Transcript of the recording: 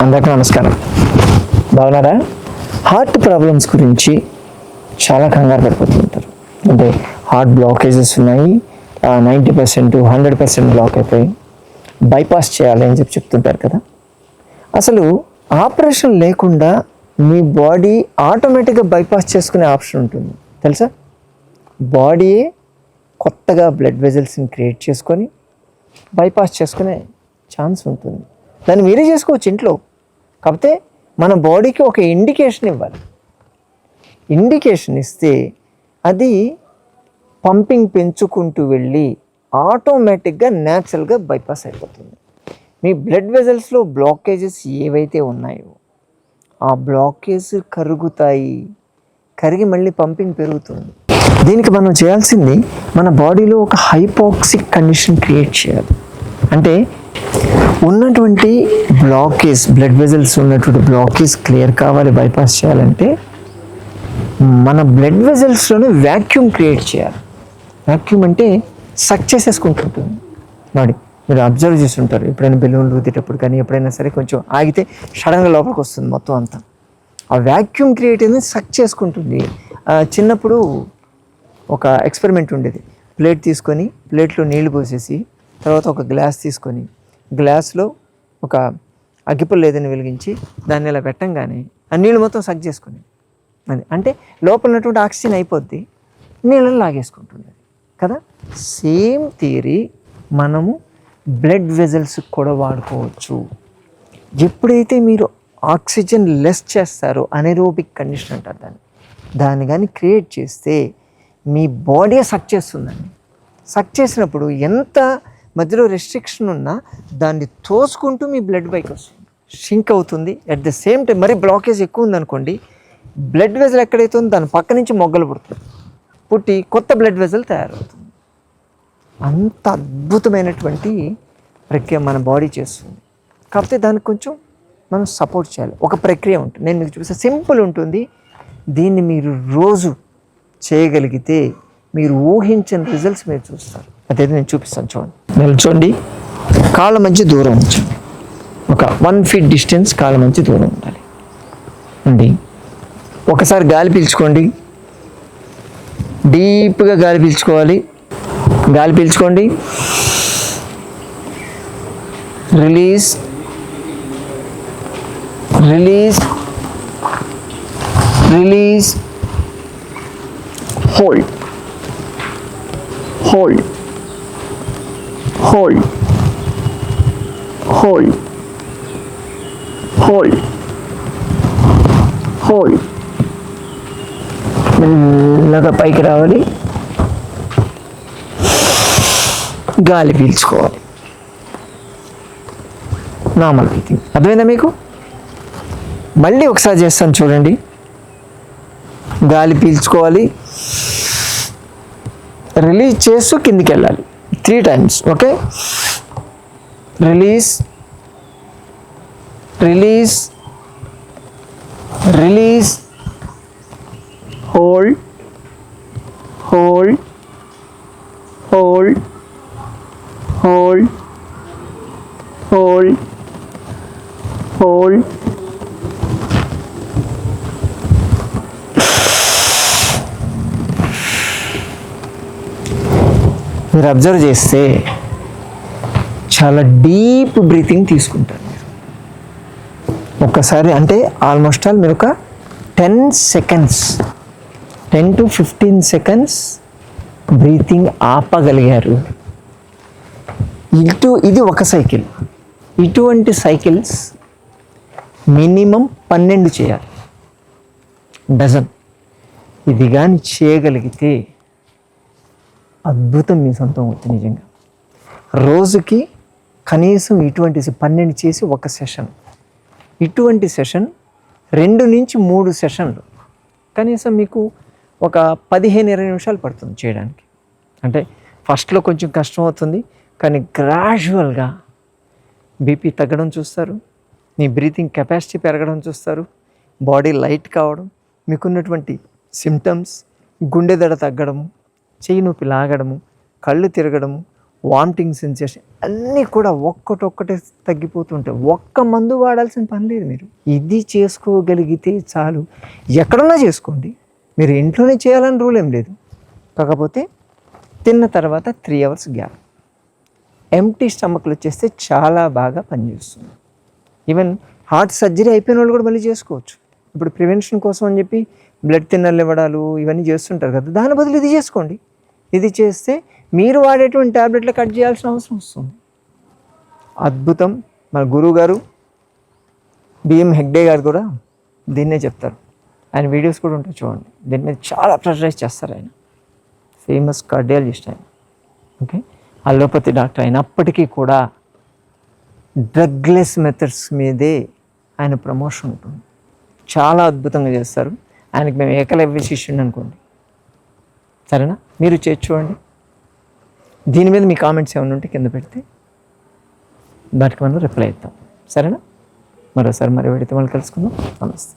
అందరికీ నమస్కారం. బాగున్నారా? హార్ట్ ప్రాబ్లమ్స్ గురించి చాలా కంగారు పడిపోతుంటారు. అంటే హార్ట్ బ్లాకేజెస్ ఉన్నాయి. Ninety percent hundred percent block అయిపోయి బైపాస్ చేయాలి అని చెప్పి చెప్తుంటారు కదా. అసలు ఆపరేషన్ లేకుండా మీ బాడీ ఆటోమేటిక్గా బైపాస్ చేసుకునే ఆప్షన్ ఉంటుంది. తెలుసా? బాడీయే కొత్తగా బ్లడ్ వెజల్స్ని క్రియేట్ చేసుకొని బైపాస్ చేసుకునే ఛాన్స్ ఉంటుంది. దాన్ని మీరే చేసుకోవచ్చు ఇంట్లో. కాకపోతే మన బాడీకి ఒక ఇండికేషన్ ఇవ్వాలి. ఇండికేషన్ ఇస్తే అది పంపింగ్ పెంచుకుంటూ వెళ్ళి ఆటోమేటిక్గా న్యాచురల్గా బైపాస్ అయిపోతుంది. మీ బ్లడ్ వెజల్స్లో బ్లాకేజెస్ ఏవైతే ఉన్నాయో ఆ బ్లాకేజ్ కరుగుతాయి. కరిగి మళ్ళీ పంపింగ్ పెరుగుతుంది. దీనికి మనం చేయాల్సింది మన బాడీలో ఒక హైపాక్సిక్ కండిషన్ క్రియేట్ చేయాలి. అంటే ఉన్నటువంటి బ్లాకేజ్ బ్లడ్ వెజల్స్ ఉన్నటువంటి బ్లాకేజ్ క్లియర్ కావాలి బైపాస్ చేయాలంటే మన బ్లడ్ వెజల్స్లోనే వ్యాక్యూమ్ క్రియేట్ చేయాలి. వ్యాక్యూమ్ అంటే సక్ చేసేసుకుంటుంటుంది బాడీ మీరు అబ్జర్వ్ చేస్తుంటారు ఎప్పుడైనా బెలూన్లు రుద్దేటప్పుడు కానీ ఎప్పుడైనా సరే కొంచెం ఆగితే సడన్గా లోపలికి వస్తుంది మొత్తం అంతా. ఆ వ్యాక్యూమ్ క్రియేట్ అనేది సక్ చేసుకుంటుంది. చిన్నప్పుడు ఒక ఎక్స్పెరిమెంట్ ఉండేది. ప్లేట్ తీసుకొని ప్లేట్లో నీళ్ళు పోసేసి తర్వాత ఒక గ్లాస్ తీసుకొని గ్లాస్లో ఒక అగ్గిపుల్ల ఏదైనా వెలిగించి దాన్ని ఇలా పెట్టంగానే ఆ నీళ్ళు మొత్తం సగ్ చేసుకుని అది అంటే లోపల ఉన్నటువంటి ఆక్సిజన్ అయిపోద్ది నీళ్ళని లాగేసుకుంటుంది. కదా? సేమ్ థియరీ మనము బ్లడ్ వెజల్స్ కూడా వాడుకోవచ్చు. ఎప్పుడైతే మీరు ఆక్సిజన్ లెస్ చేస్తారో అనేరోబిక్ కండిషన్ అంటారు దాన్ని దాన్ని కానీ క్రియేట్ చేస్తే మీ బాడీ సక్ చేస్తుందండి. సక్ చేసినప్పుడు ఎంత మధ్యలో రెస్ట్రిక్షన్ ఉన్నా దాన్ని తోసుకుంటూ మీ బ్లడ్ బైక్ వస్తుంది. షింక్ అవుతుంది. అట్ ద సేమ్ టైం మరి బ్లాకేజ్ ఎక్కువ ఉందనుకోండి బ్లడ్ వెజల్ ఎక్కడైతే ఉందో దాని పక్క నుంచి మొగ్గలు పుడుతుంది. పుట్టి కొత్త బ్లడ్ వెజల్ తయారవుతుంది. అంత అద్భుతమైనటువంటి ప్రక్రియ మన బాడీ చేస్తుంది. కాకపోతే దానికి కొంచెం మనం సపోర్ట్ చేయాలి. ఒక ప్రక్రియ ఉంటుంది. నేను మీకు చూపిస్తే. సింపుల్ ఉంటుంది. దీన్ని మీరు రోజు చేయగలిగితే మీరు ఊహించిన రిజల్ట్స్ మీరు చూస్తారు. అదేదో నేను చూపిస్తాను చూడండి. నిల్చోండి కాళ్ళ మంచి దూరం ఉంచండి ఒక వన్ ఫీట్ డిస్టెన్స్ కాళ్ళ మంచి దూరం ఉండాలి. అండి ఒకసారి గాలి పీల్చుకోండి. డీప్గా గాలి పీల్చుకోవాలి. గాలి పీల్చుకోండి. Release. Release. Release. Hold. Hold. Hold hold hold hold మెల్లగా పైకి రావాలి. గాలి పీల్చుకోవాలి. నార్మల్ బ్రీతింగ్ అర్థమైందా మీకు? మళ్ళీ ఒకసారి చేస్తాను చూడండి. గాలి పీల్చుకోవాలి. రిలీజ్ చేస్తూ కిందికి వెళ్ళాలి. three times okay? Release release release hold hold hold hold hold hold. మీరు అబ్జర్వ్ చేస్తే చాలా డీప్ బ్రీతింగ్ తీసుకుంటారు మీరు. ఒక్కసారి అంటే ఆల్మోస్ట్ ఆల్ మీరు ఒక ten seconds ten to fifteen seconds breathing ఆపగలిగారు. ఇటు ఇది ఒక సైకిల్ ఇటువంటి సైకిల్స్ మినిమం పన్నెండు చేయాలి. డజన్ ఇది కానీ చేయగలిగితే అద్భుతం మీ సొంతం అవుతుంది నిజంగా. రోజుకి కనీసం ఇటువంటి పన్నెండు చేసి ఒక సెషన్. ఇటువంటి సెషన్ రెండు నుంచి మూడు సెషన్లు. కనీసం మీకు ఒక పదిహేను ఇరవై నిమిషాలు పడుతుంది చేయడానికి. అంటే ఫస్ట్లో కొంచెం కష్టం అవుతుంది కానీ గ్రాడ్యువల్గా బీపీ తగ్గడం చూస్తారు మీ బ్రీతింగ్ కెపాసిటీ పెరగడం చూస్తారు బాడీ లైట్ కావడం మీకున్నటువంటి సిమ్టమ్స్ గుండె దడ తగ్గడము చెయ్యి నొప్పి లాగడము కళ్ళు తిరగడము వామిటింగ్ సెన్సేషన్ అన్నీ కూడా ఒక్కటొక్కటే తగ్గిపోతుంటాయి. ఒక్క మందు వాడాల్సిన పని లేదు మీరు. ఇది చేసుకోగలిగితే చాలు. ఎక్కడన్నా చేసుకోండి. మీరు ఇంట్లోనే చేయాలని రూల్ ఏం లేదు. కాకపోతే తిన్న తర్వాత త్రీ అవర్స్ గ్యాప్. ఎంటీ స్టమక్లు వచ్చేస్తే చాలా బాగా పనిచేస్తుంది. ఈవెన్ హార్ట్ సర్జరీ అయిపోయిన వాళ్ళు కూడా మళ్ళీ చేసుకోవచ్చు. ఇప్పుడు ప్రివెన్షన్ కోసం అని చెప్పి బ్లడ్ తిన్నర్లు ఇవ్వడాలు ఇవన్నీ చేస్తుంటారు కదా. దాని బదులు ఇది చేసుకోండి. ఇది చేస్తే మీరు వాడేటువంటి ట్యాబ్లెట్లు కట్ చేయాల్సిన అవసరం వస్తుంది. అద్భుతం. మన గురువు గారు బిఎం హెగ్డే గారు కూడా దీన్నే చెప్తారు. ఆయన వీడియోస్ కూడా ఉంటాయి చూడండి. దీని మీద చాలా ప్రెషరైజ్ చేస్తారు ఆయన. ఫేమస్ కార్డియాలజిస్ట్ ఆయన. ఓకే? అలోపతి డాక్టర్ అయినప్పటికీ కూడా డ్రగ్లెస్ మెథడ్స్ మీదే ఆయన ప్రమోషన్ ఉంటుంది. చాలా అద్భుతంగా చేస్తారు. ఆయనకి మేము ఏకలవ్య శిష్యుని అనుకోండి. సరేనా? మీరు చేసి చూడండి. దీని మీద మీ కామెంట్స్ ఏమైనా ఉంటే కింద పెడితే దానికి మనం రిప్లై ఇద్దాం. సరేనా? మరోసారి మరి పెడితే మళ్ళీ కలుసుకుందాం. నమస్తే.